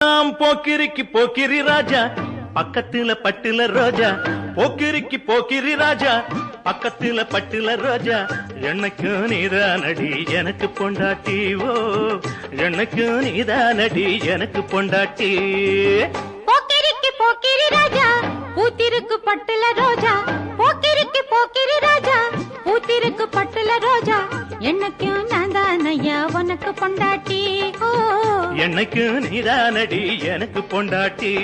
நாம் போக்கிரிக்கு போக்கிரி ராஜா பக்கத்துல பட்டுல ரோஜா. போக்கிரிக்கு போக்கிரி ராஜா பக்கத்துல பட்டுல ரோஜா. எனக்கு நீதானடி எனக்கு பொண்டாட்டி ஓ. எனக்கு நீதானடி எனக்கு பொண்டாட்டி. போக்கிரிக்கு போக்கிரி ராஜா பூத்திருக்கு பட்டுல ரோஜா. போக்கிரிக்கு போக்கிரி ராஜா பூத்திருக்கு பட்டுல ரோஜா. என்னைக்கும் நான் தானையா உனக்கு பொண்டாட்டி ஓ. என்னைக்கு நீதானடி எனக்கு பொண்டாட்டி.